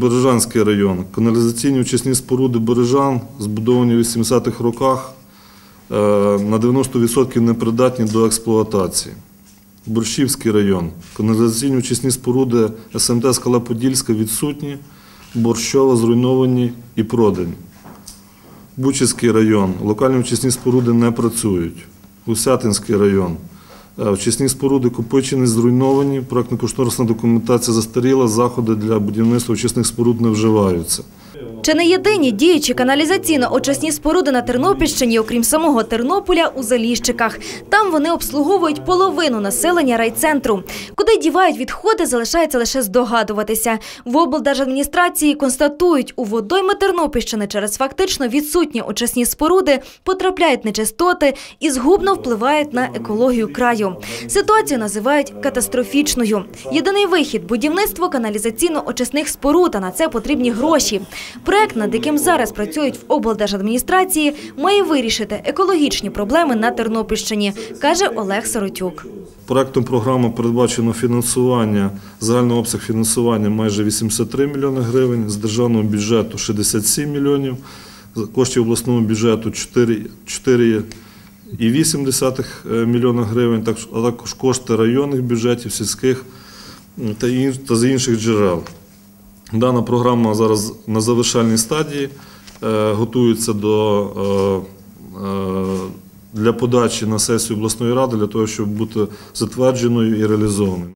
Бережанський район. Каналізаційні очисні споруди Бережан, збудовані в 80-х роках, е, на 90% непридатні до експлуатації. Борщівський район. Каналізаційні очисні споруди СМТ Скала Подільська відсутні, борщова зруйновані і продані. Бучицький район. Локальні очисні споруди не працюють. Гусятинський район. Е, Очисні споруди копичені, зруйновані, проектно-кошторисна документація застаріла, заходи для будівництва очисних споруд не вживаються. Чи не єдині діючі каналізаційно-очисні споруди на Тернопільщині, окрім самого Тернополя, у Заліщиках. Там вони обслуговують половину населення райцентру. Куди дівають відходи, залишається лише здогадуватися. В облдержадміністрації констатують, у водойми Тернопільщини через фактично відсутні очисні споруди потрапляють нечистоти і згубно впливають на екологію краю. Ситуацію називають катастрофічною. Єдиний вихід – будівництво каналізаційно-очисних споруд, а на це потрібні гроші. Проект, над яким зараз працюють в облдержадміністрації, має вирішити екологічні проблеми на Тернопільщині, каже Олег Соротюк. Проектом програми передбачено фінансування, загальний обсяг фінансування майже 83 мільйони гривень, з державного бюджету 67 мільйонів, коштів обласного бюджету 4,8 е, мільйона гривень, а також кошти районних бюджетів, сільських та з інших джерел. Дана програма зараз на завершальній стадії, е, готується до, е, е, для подачі на сесію обласної ради для того, щоб бути затвердженою і реалізованою.